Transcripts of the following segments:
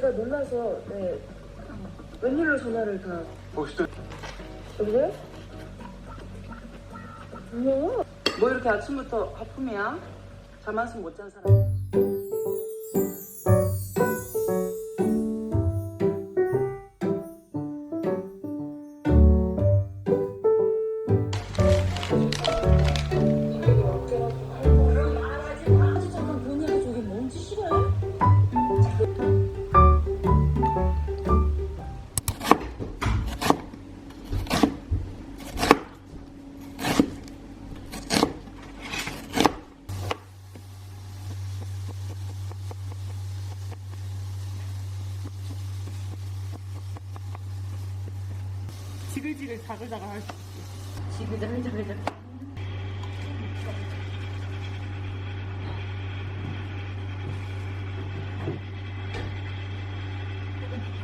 제가 놀라서, 네. 웬일로 전화를 다. 혹시 여보세요? 뭐야? 뭐 이렇게 아침부터 하품이야? 잠 한숨 못 잔 사람.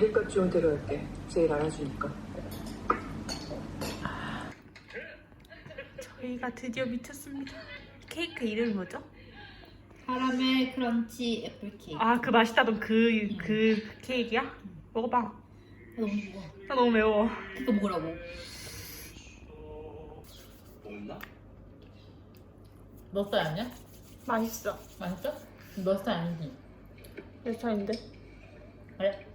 이름값 좋은 대로 할게. 제일 알아주니까. 저희가 드디어 미쳤습니다. 케이크 이름이 뭐죠? 카라멜 크런치 애플 케이크. 아 그 맛있다던 그그 케이크야? 먹어봐. 너무 무거워. 나 너무 매워. 이거 먹으라고. 먹나? 너 스타일 아니야? 맛있어. 맛있어? 너 스타일 아니지? 내 차인데. 그래?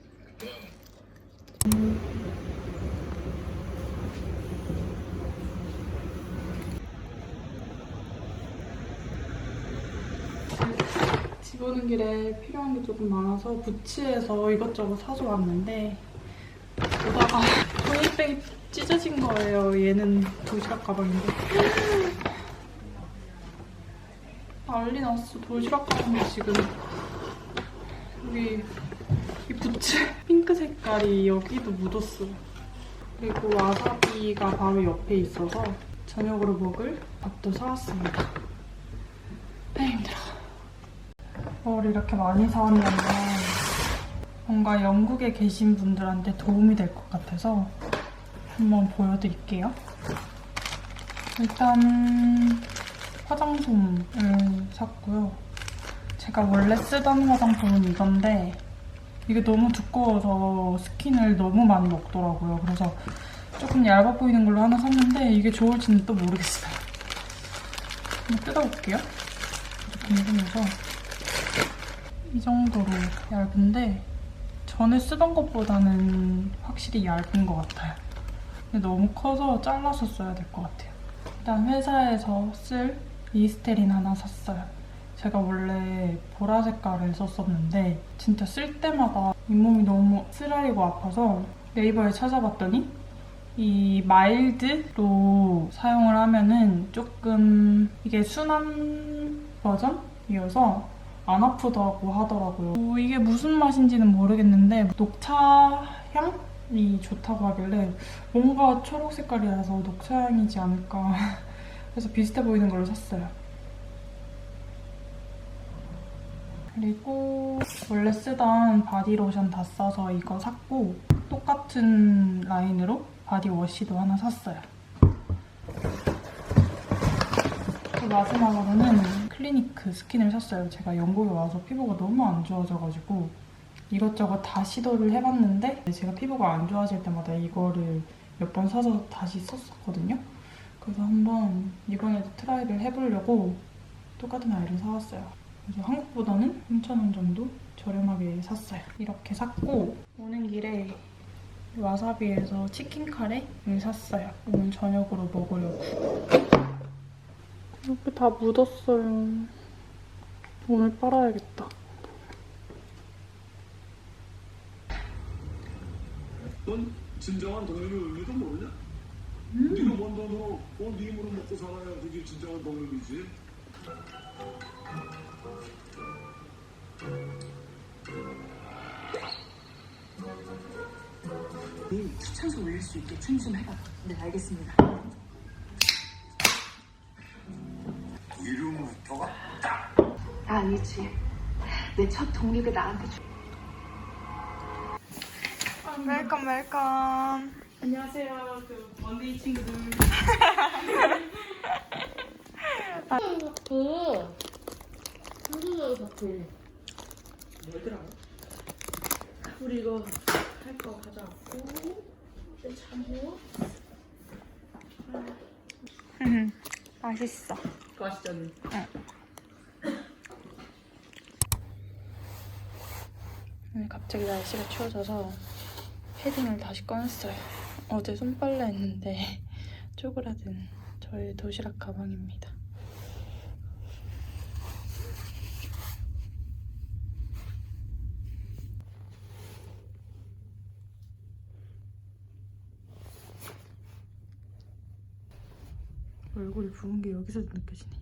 집 오는 길에 필요한 게 조금 많아서 부츠에서 이것저것 사서 왔는데 오다가 토니백이 찢어진 거예요. 얘는 도시락 가방인데. 난리 났어. 도시락 가방이 지금 여기 이 부츠 핑크 색깔이 여기도 묻었어. 그리고 와사비가 바로 옆에 있어서 저녁으로 먹을 밥도 사왔습니다. 아 힘들어. 뭘 이렇게 많이 사왔냐면 뭔가 영국에 계신 분들한테 도움이 될 것 같아서 한번 보여드릴게요. 일단 화장솜을 샀고요. 제가 원래 쓰던 화장솜은 이건데 이게 너무 두꺼워서 스킨을 너무 많이 먹더라고요. 그래서 조금 얇아 보이는 걸로 하나 샀는데 이게 좋을지는 또 모르겠어요. 한번 뜯어볼게요. 궁금해서 이 정도로 얇은데 전에 쓰던 것보다는 확실히 얇은 것 같아요. 근데 너무 커서 잘라서 써야 될 것 같아요. 일단 회사에서 쓸 리스테린 하나 샀어요. 제가 원래 보라 색깔을 썼었는데 진짜 쓸 때마다 잇몸이 너무 쓰라리고 아파서 네이버에 찾아봤더니 이 마일드로 사용을 하면은 조금 이게 순한 버전이어서 안 아프다고 하더라고요. 어, 이게 무슨 맛인지는 모르겠는데 녹차 향이 좋다고 하길래 뭔가 초록 색깔이라서 녹차 향이지 않을까 그래서 비슷해 보이는 걸로 샀어요. 그리고 원래 쓰던 바디로션 다 써서 이거 샀고 똑같은 라인으로 바디워시도 하나 샀어요. 그 마지막으로는 클리니크 스킨을 샀어요. 제가 영국에 와서 피부가 너무 안 좋아져가지고 이것저것 다 시도를 해봤는데 제가 피부가 안 좋아질 때마다 이거를 몇 번 사서 다시 썼었거든요. 그래서 한번 이번에도 트라이를 해보려고 똑같은 아이를 사왔어요. 그래서 한국보다는 3,000원 정도 저렴하게 샀어요. 이렇게 샀고 오는 길에 와사비에서 치킨 카레를 샀어요. 오늘 저녁으로 먹으려고. 이렇게 다 묻었어요. 오늘 빨아야겠다. 넌 진정한 독립의 의미도 모르냐? 네가 번 돈으로 어, 네 힘으로 먹고 살아야 그게 진정한 독립이지. 추천서 올릴 수 있게 준비 좀 해봐. 네, 알겠습니다. 이름부터가 아니지. 내첫 독립을 나한테 줘. 웰컴 웰컴. 안녕하세요. 그 원데이 친구들. 그 한국어 덕분 뭐더라? 우리 이거 할 거 가져왔고 이제 참고 맛있어. 그거 아시죠? 언니? 오늘 갑자기 날씨가 추워져서 패딩을 다시 꺼냈어요. 어제 손빨래 했는데 쪼그라든 저의 도시락 가방입니다. 얼굴이 부은 게 여기서도 느껴지네.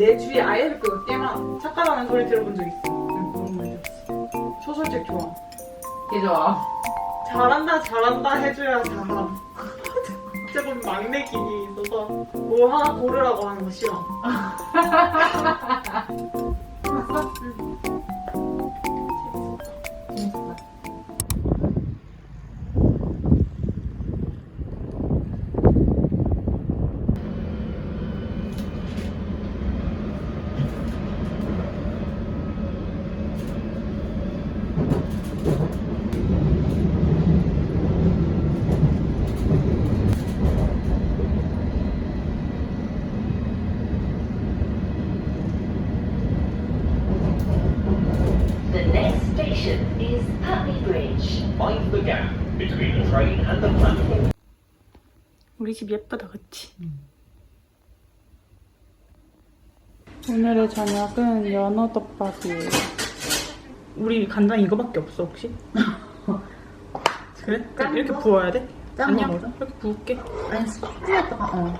내 주위에 아이들 그 꽤나 착하다는 소리 들어본 적 있어. 응, 너무 많이 들었어. 소설책 좋아. 얘 좋아. 잘한다 잘한다 해줘야 잘함. 보면 막내 기이 있어서 뭐 하나 고르라고 하는 거 싫어. 재밌었다. 우리 집 예쁘다, 그치? 오늘의 저녁은 연어덮밥이에요. 우리 간장 이거밖에 없어 혹시? 그래? 그럼 이렇게 부어야 돼? 짠거 아니야 먹어? 이렇게 부을게 아니 스프였다가 어.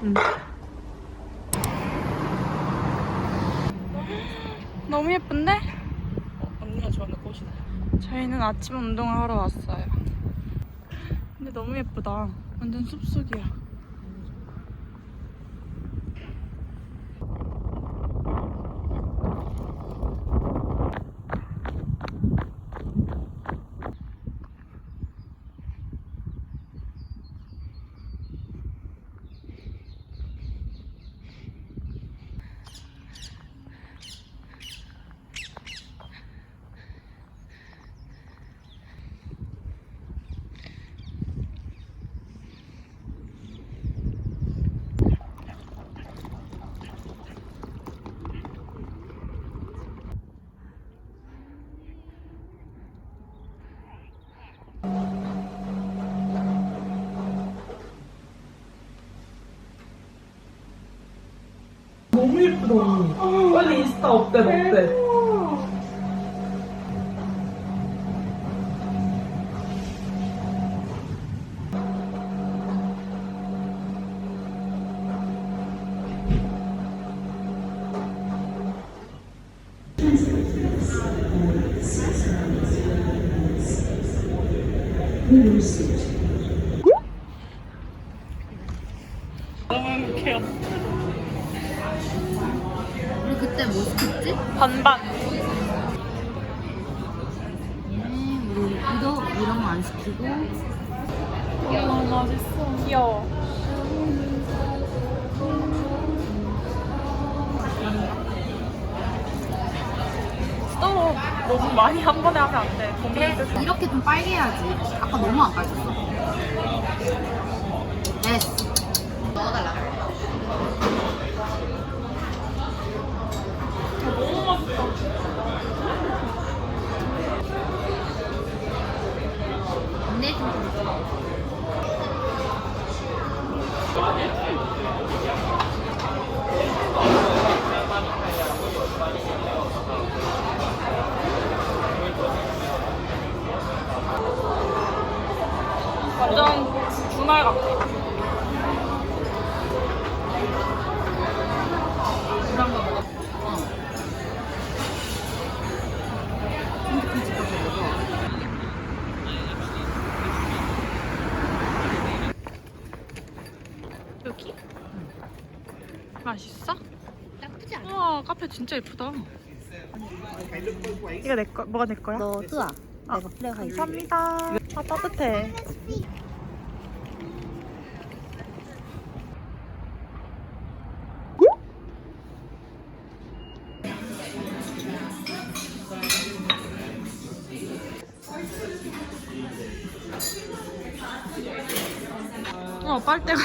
너무 예쁜데? 언니가 좋아하는 꽃이다 저희는 아침 운동을 하러 왔어요. 근데 너무 예쁘다. 완전 숲속이야. 예쁘다. 빨리 인스타 업데이트 업데 뭐 시켰지? 반반. 음, 우리 이거 이런 거 안 시키고 너무 맛있어. 귀여워. 스토로 너무 많이 한 번에 하면 안 돼. 고민해서. 이렇게 좀 빨개 해야지. 아까 너무 안 빨갰어. 됐어. 넣어달라. 맛있어? 나쁘지 않아. 우와 카페 진짜 예쁘다. 이거 내 거, 뭐가 내 거야? 너 뜨아. 아, 내가 플레가 있어. 감사합니다. 아 따뜻해. 어 빨대가